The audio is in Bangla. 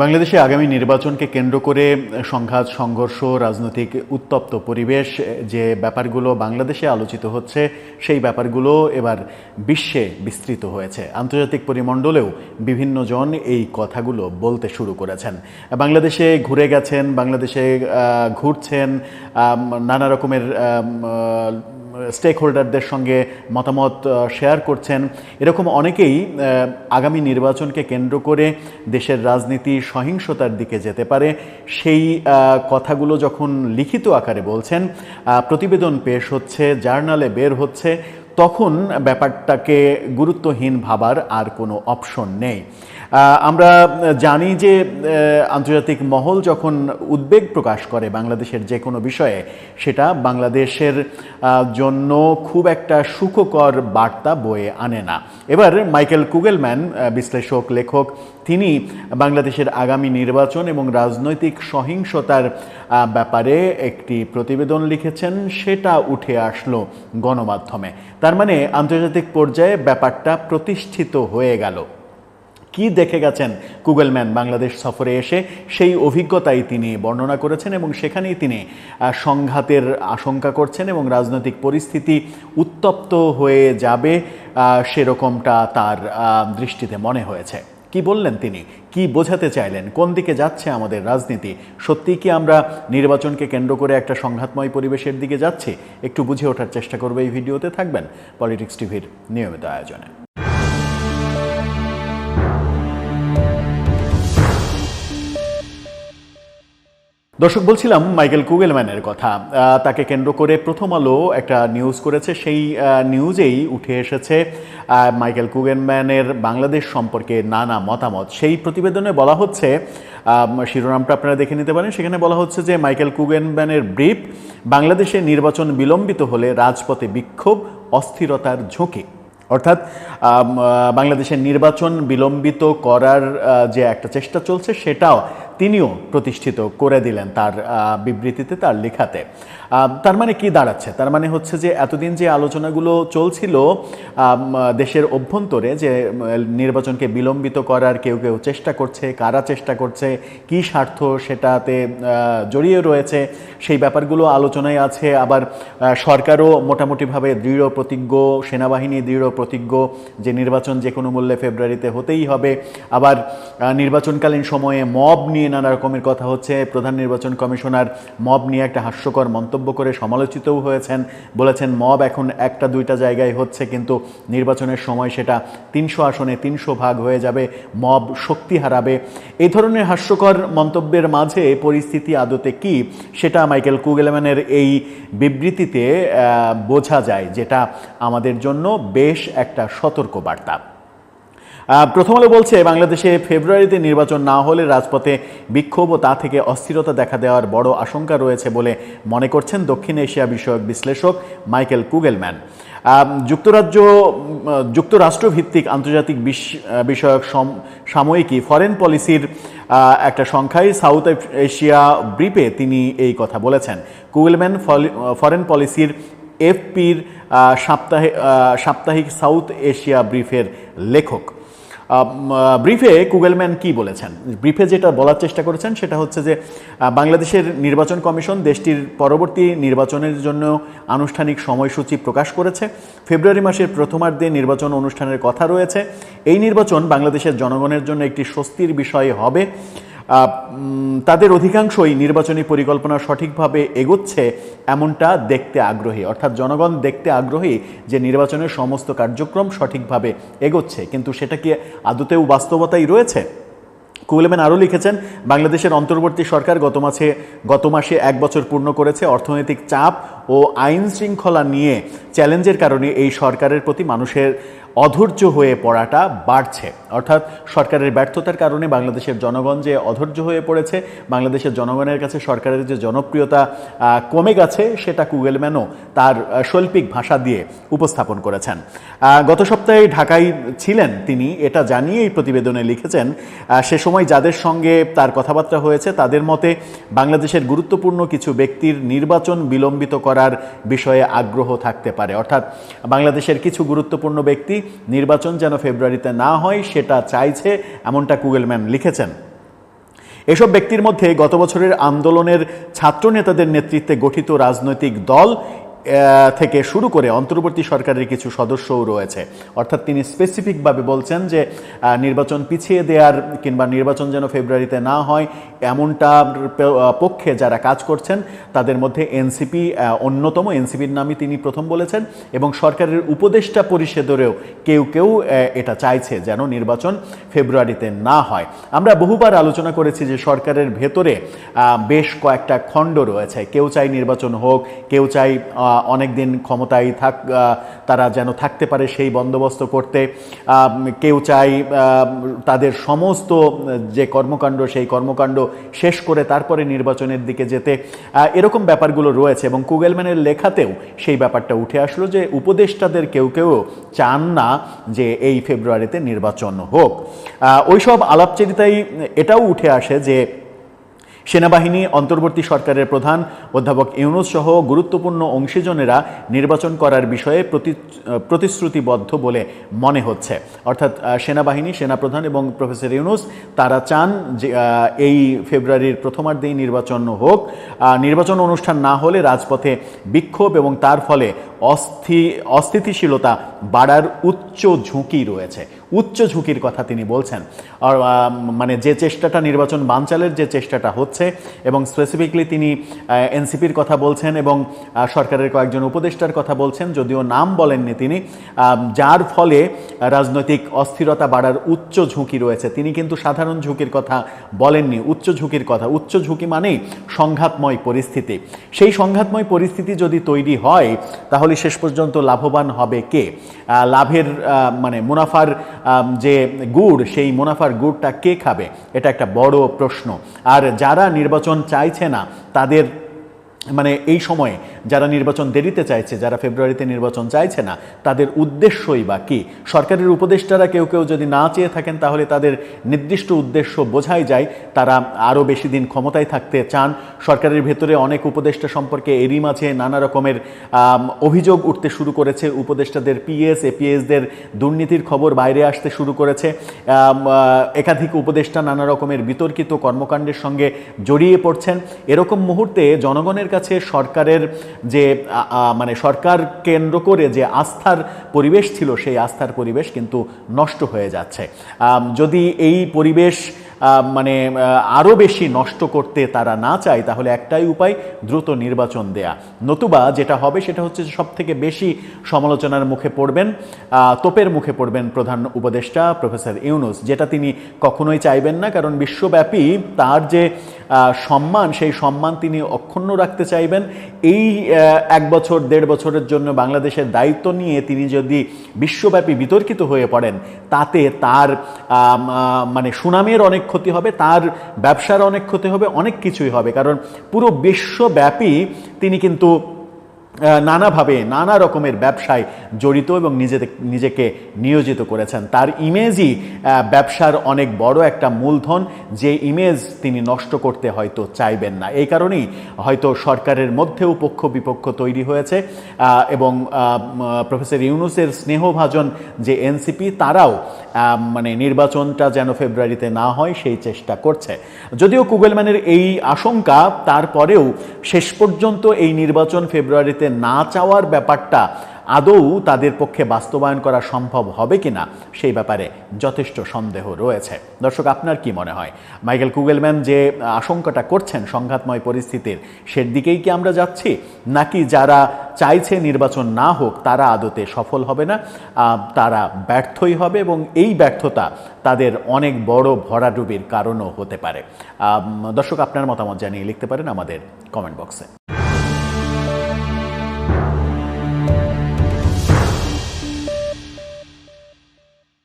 বাংলাদেশে আগামী নির্বাচনকে কেন্দ্র করে সংঘাত, সংঘর্ষ, রাজনৈতিক উত্তপ্ত পরিবেশ, যে ব্যাপারগুলো বাংলাদেশে আলোচিত হচ্ছে, সেই ব্যাপারগুলো এবার বিশ্বে বিস্তৃত হয়েছে। আন্তর্জাতিক পরিমণ্ডলেও বিভিন্ন জন এই কথাগুলো বলতে শুরু করেছেন। বাংলাদেশে ঘুরে গেছেন, বাংলাদেশে ঘুরছেন নানা রকমের স্টেক হোল্ডারদের সঙ্গে মতামত শেয়ার করছেন। এরকম অনেকেই আগামী নির্বাচনকে কেন্দ্র করে দেশের রাজনীতি সহিংসতার দিকে যেতে পারে। সেই কথাগুলো যখন লিখিত আকারে বলছেন প্রতিবেদন পেশ হচ্ছে, জার্নালে বের হচ্ছে, তখন ব্যাপারটাকে গুরুত্বহীন ভাবার আর কোনো অপশন নেই। আমরা জানি যে আন্তর্জাতিক মহল যখন উদ্বেগ প্রকাশ করে বাংলাদেশের যে কোনো বিষয়ে, সেটা বাংলাদেশের জন্য খুব একটা সুখকর বার্তা বয়ে আনে না। এবার মাইকেল কুগেলম্যান বিশ্লেষক, লেখক, তিনি বাংলাদেশের আগামী নির্বাচন এবং রাজনৈতিক সহিংসতার ব্যাপারে একটি প্রতিবেদন লিখেছেন, সেটা উঠে আসলো গণমাধ্যমে। তার মানে আন্তর্জাতিক পর্যায়ে ব্যাপারটা প্রতিষ্ঠিত হয়ে গেল। কি দেখে গেছেন গুগলম্যান বাংলাদেশ সফরে এসে? সেই অভিজ্ঞতাই তিনি বর্ণনা করেছেন এবং সেখানেই তিনি সংঘাতের আশঙ্কা করছেন এবং রাজনৈতিক পরিস্থিতি উত্তপ্ত হয়ে যাবে সেরকমটা তার দৃষ্টিতে মনে হয়েছে। কি বললেন তিনি? কি বোঝাতে চাইলেন? কোন দিকে যাচ্ছে আমাদের রাজনীতি? সত্যিই কি আমরা নির্বাচনকে কেন্দ্র করে একটা সংঘাতময় পরিবেশের দিকে যাচ্ছি? একটু বুঝে ওঠার চেষ্টা করবে এই ভিডিওতে। থাকবেন পলিটিক্স টিভির নিয়মিত আয়োজনে। দর্শক, বলছিলাম মাইকেল কুগেলম্যানের কথা। তাকে কেন্দ্র করে প্রথম আলো একটা নিউজ করেছে। সেই নিউজেই উঠে এসেছে মাইকেল কুগেলম্যানের বাংলাদেশ সম্পর্কে নানা মতামত। সেই প্রতিবেদনে বলা হচ্ছে শিরোনামটা আপনারা দেখে নিতে পারেন। সেখানে বলা হচ্ছে যে, মাইকেল কুগেনম্যানের ব্রিফ, বাংলাদেশে নির্বাচন বিলম্বিত হলে রাজপথে বিক্ষোভ, অস্থিরতার ঝুঁকি। অর্থাৎ বাংলাদেশের নির্বাচন বিলম্বিত করার যে একটা চেষ্টা চলছে, সেটাও তিনিও প্রতিষ্ঠিত করে দিলেন তার বিবৃতিতে তার লেখাতে। তার মানে কি দাঁড়াচ্ছে? তার মানে হচ্ছে যে এতদিন যে আলোচনাগুলো চলছিল দেশের অভ্যন্তরে যে নির্বাচনকে বিলম্বিত করার কেউ কেউ চেষ্টা করছে, কারা চেষ্টা করছে, কি স্বার্থ সেটাতে জড়িয়ে রয়েছে, সেই ব্যাপারগুলো আলোচনায় আছে। আবার সরকারও মোটামুটিভাবে দৃঢ় প্রতিজ্ঞ, সেনাবাহিনী দৃঢ় প্রতিজ্ঞ যে নির্বাচন যে কোনো মূল্যে ফেব্রুয়ারিতে হতেই হবে। আবার নির্বাচনকালীন সময়ে মব নিয়ে নানা রকমের কথা হচ্ছে। প্রধান নির্বাচন কমিশনার মব নিয়ে একটা হাস্যকর মন্তব্য করে সমালোচিতও হয়েছেন, বলেছেন মব এখন একটা দুইটা জায়গায় হচ্ছে, কিন্তু নির্বাচনের সময় সেটা তিনশো আসনে তিনশো ভাগ হয়ে যাবে, মব শক্তি হারাবে। এই ধরনের হাস্যকর মন্তব্যের মাঝে পরিস্থিতি আদতে কি সেটা মাইকেল কুগেলম্যানের এই বিবৃতিতে বোঝা যায়, যেটা আমাদের জন্য বেশ একটা সতর্ক বার্তা প্রথম আলো বলছে বাংলাদেশে ফেব্রুয়ারিতে নির্বাচন না হলে রাজপথে বিক্ষোভ ও তা থেকে অস্থিরতা দেখা দেওয়ার বড় আশঙ্কা রয়েছে বলে মনে করছেন দক্ষিণ এশিয়া বিষয়ক বিশ্লেষক মাইকেল কুগেলম্যান। যুক্তরাজ্য উম, যুক্তরাষ্ট্র ভিত্তিক আন্তর্জাতিক বিষয়ক সম- সাময়িকী ফরেন পলিসির একটা সংখ্যায় সাউথ এশিয়া ব্রিপে তিনি এই কথা বলেছেন। কুগেলম্যান ফরেন পলিসির এফপির সাপ্তাহিক সাপ্তাহিক সাউথ এশিয়া ব্রিফের লেখক। ব্রিফে কুগেলম্যান কি বলেছেন? ব্রিফে যেটা বলার চেষ্টা করেছেন সেটা হচ্ছে যে বাংলাদেশের নির্বাচন কমিশন দেশটির পরবর্তী নির্বাচনের জন্য আনুষ্ঠানিক সময়সূচি প্রকাশ করেছে। ফেব্রুয়ারি মাসের প্রথমার্ধে নির্বাচন অনুষ্ঠানের কথা রয়েছে। এই নির্বাচন বাংলাদেশের জনগণের জন্য একটি স্বস্তির বিষয় হবে। তাদের অধিকাংশই নির্বাচনী পরিকল্পনা সঠিকভাবে এগোচ্ছে এমনটা দেখতে আগ্রহী। অর্থাৎ জনগণ দেখতে আগ্রহী যে নির্বাচনের সমস্ত কার্যক্রম সঠিকভাবে এগোচ্ছে। কিন্তু সেটা কি আদতেও বাস্তবতাই রয়েছে? কুগলেম্যান আরও লিখেছেন, বাংলাদেশের অন্তর্বর্তী সরকার গত মাসে গত মাসে এক বছর পূর্ণ করেছে অর্থনৈতিক চাপ ও আইন শৃঙ্খলা নিয়ে চ্যালেঞ্জের কারণে এই সরকারের প্রতি মানুষের অধৈর্য হয়ে পড়াটা বাড়ছে। অর্থাৎ সরকারের ব্যর্থতার কারণে বাংলাদেশের জনগণ যে অধৈর্য হয়ে পড়েছে, বাংলাদেশের জনগণের কাছে সরকারের যে জনপ্রিয়তা কমে গেছে, সেটা কুগেলম্যানও তার শৈল্পিক ভাষা দিয়ে উপস্থাপন করেছেন। গত সপ্তাহে ঢাকায় ছিলেন তিনি, এটা জানিয়ে এই প্রতিবেদনে লিখেছেন সে সময় যাদের সঙ্গে তার কথাবার্তা হয়েছে, তাদের মতে বাংলাদেশের গুরুত্বপূর্ণ কিছু ব্যক্তির নির্বাচন বিলম্বিত করার বিষয়ে আগ্রহ থাকতে পারে। অর্থাৎ বাংলাদেশের কিছু গুরুত্বপূর্ণ ব্যক্তি নির্বাচন যেন ফেব্রুয়ারিতে না হয়, সেটা চাইছে এমনটা কুগেলম্যান লিখেছেন। এসব ব্যক্তির মধ্যে গত বছরের আন্দোলনের ছাত্র নেতাদের নেতৃত্বে গঠিত রাজনৈতিক দল থেকে শুরু করে অন্তর্বর্তী সরকারের কিছু সদস্যও রয়েছে। অর্থাৎ তিনি স্পেসিফিকভাবে বলছেন যে নির্বাচন পিছিয়ে দেওয়ার কিংবা নির্বাচন যেন ফেব্রুয়ারিতে না হয় এমনটা পক্ষে যারা কাজ করছেন, তাদের মধ্যে এনসিপি অন্যতম। এনসিপির নামই তিনি প্রথম বলেছেন এবং সরকারের উপদেষ্টা পরিষদেরও কেউ কেউ এটা চাইছে যেন নির্বাচন ফেব্রুয়ারিতে না হয়। আমরা বহুবার আলোচনা করেছি যে, সরকারের ভেতরে বেশ কয়েকটা খণ্ড রয়েছে। কেউ চাই নির্বাচন হোক, কেউ চাই অনেক দিন ক্ষমতায় থাক তারা যেন থাকতে পারে সেই বন্দোবস্ত করতে। কেউ চাই তাদের সমস্ত যে কর্মকাণ্ড, সেই কর্মকাণ্ড শেষ করে তারপরে নির্বাচনের দিকে যেতে। এরকম ব্যাপারগুলো রয়েছে এবং কুগেলম্যানের লেখাতেও সেই ব্যাপারটা উঠে আসলো যে উপদেষ্টাদের কেউ কেউ চান না যে এই ফেব্রুয়ারিতে নির্বাচন হোক। ওইসব আলাপচারিতাই এটাও উঠে আসে যে সেনাবাহিনী, অন্তর্বর্তী সরকারের প্রধান, অধ্যাপক ইউনুস সহ গুরুত্বপূর্ণ অংশীজনেরা নির্বাচন করার বিষয়ে প্রতি প্রতিশ্রুতিবদ্ধ বলে মনে হচ্ছে। অর্থাৎ সেনাবাহিনী, সেনাপ্রধান এবং প্রফেসর ইউনুস, তারা চান যে এই ফেব্রুয়ারির প্রথমার্ধেই নির্বাচন হোক। নির্বাচন অনুষ্ঠান না হলে রাজপথে বিক্ষোভ এবং তার ফলে অস্থি, অস্থিতিশীলতা বাড়ার উচ্চ ঝুঁকি রয়েছে। উচ্চ ঝুঁকির কথা তিনি বলছেন। আর মানে যে চেষ্টাটা নির্বাচন বানচালের যে চেষ্টাটা হচ্ছে এবং স্পেসিফিকলি তিনি এনসিপির কথা বলছেন এবং সরকারের কয়েকজন উপদেষ্টার কথা বলছেন, যদিও নাম বলেননি তিনি যার ফলে রাজনৈতিক অস্থিরতা বাড়ার উচ্চ ঝুঁকি রয়েছে। তিনি কিন্তু সাধারণ ঝুঁকির কথা বলেননি। উচ্চ ঝুঁকির কথা। উচ্চ ঝুঁকি মানেই সংঘাতময় পরিস্থিতি। সেই সংঘাতময় পরিস্থিতি যদি তৈরি হয়, তাহলে শেষ পর্যন্ত লাভবান হবে কে? লাভের মানে মুনাফার যে গুড়, সেই মুনাফার গুড়টা কে খাবে? এটা একটা বড় প্রশ্ন। আর যারা নির্বাচন চাইছে না, তাদের মানে এই সময়ে যারা নির্বাচন দেরিতে চাইছে, যারা ফেব্রুয়ারিতে নির্বাচন চাইছে না, তাদের উদ্দেশ্যই বা কী? সরকারের উপদেষ্টারা কেউ কেউ যদি না চেয়ে থাকেন, তাহলে তাদের নির্দিষ্ট উদ্দেশ্য বোঝাই যায়। তারা আরও বেশি দিন ক্ষমতায় থাকতে চান। সরকারের ভেতরে অনেক উপদেষ্টা সম্পর্কে এরই মাঝে নানা রকমের অভিযোগ উঠতে শুরু করেছে। উপদেষ্টাদের পিএস, এপিএসদের দুর্নীতির খবর বাইরে আসতে শুরু করেছে। একাধিক উপদেষ্টা নানা রকমের বিতর্কিত কর্মকাণ্ডের সঙ্গে জড়িয়ে পড়ছেন। এরকম মুহূর্তে জনগণের কাছে সরকারের যে মানে সরকার কেন্দ্র করে যে আস্থার পরিবেশ ছিল, সেই আস্থার পরিবেশ কিন্তু নষ্ট হয়ে যাচ্ছে। যদি এই পরিবেশ মানে আরও বেশি নষ্ট করতে তারা না চায়, তাহলে একটাই উপায়, দ্রুত নির্বাচন দেয়া। নতুবা যেটা হবে, সেটা হচ্ছে সব থেকে বেশি সমালোচনার মুখে পড়বেন তোপের মুখে পড়বেন প্রধান উপদেষ্টা প্রফেসর ইউনুস, যেটা তিনি কখনোই চাইবেন না, কারণ বিশ্বব্যাপী তার যে সম্মান, সেই সম্মান তিনি অক্ষুণ্ণ রাখতে চাইবেন। এই এক বছর, দেড় বছরের জন্য বাংলাদেশের দায়িত্ব নিয়ে তিনি যদি বিশ্বব্যাপী বিতর্কিত হয়ে পড়েন, তাতে তার মানে সুনামের অনেক ক্ষতি হবে, তার ব্যবসার অনেক ক্ষতি হবে, অনেক কিছুই হবে। কারণ পুরো বিশ্বব্যাপী তিনি কিন্তু নানাভাবে নানা রকমের ব্যবসায় জড়িত এবং নিজেকে নিজেকে নিয়োজিত করেছেন। তার ইমেজই ব্যবসার অনেক বড় একটা মূলধন, যে ইমেজ তিনি নষ্ট করতে হয়তো চাইবেন না। এই কারণেই হয়তো সরকারের মধ্যেও পক্ষ বিপক্ষ তৈরি হয়েছে এবং প্রফেসর ইউনুসের স্নেহভাজন যে এনসিপি, তারাও মানে নির্বাচনটা যেন ফেব্রুয়ারিতে না হয়, সেই চেষ্টা করছে। যদিও কুগেলম্যানের এই আশঙ্কা, তারপরেও শেষ পর্যন্ত এই নির্বাচন ফেব্রুয়ারিতে না চাওয়ার ব্যাপারটা আদৌ তাদের পক্ষে বাস্তবায়ন করা সম্ভব হবে কিনা সেই ব্যাপারে যথেষ্ট সন্দেহ রয়েছে। দর্শক, আপনার কি মনে হয়? মাইকেল কুগেলম্যান যে আশঙ্কাটা করছেন সংঘাতময় পরিস্থিতির, সের দিকেই কি আমরা যাচ্ছি? নাকি যারা চাইছে নির্বাচন না হোক, তারা আদতে সফল হবে না? তারা ব্যর্থই হবে এবং এই ব্যর্থতা তাদের অনেক বড় ভরাডুবির কারণও হতে পারে। দর্শক, আপনার মতামত জানিয়ে লিখতে পারেন আমাদের কমেন্ট বক্সে।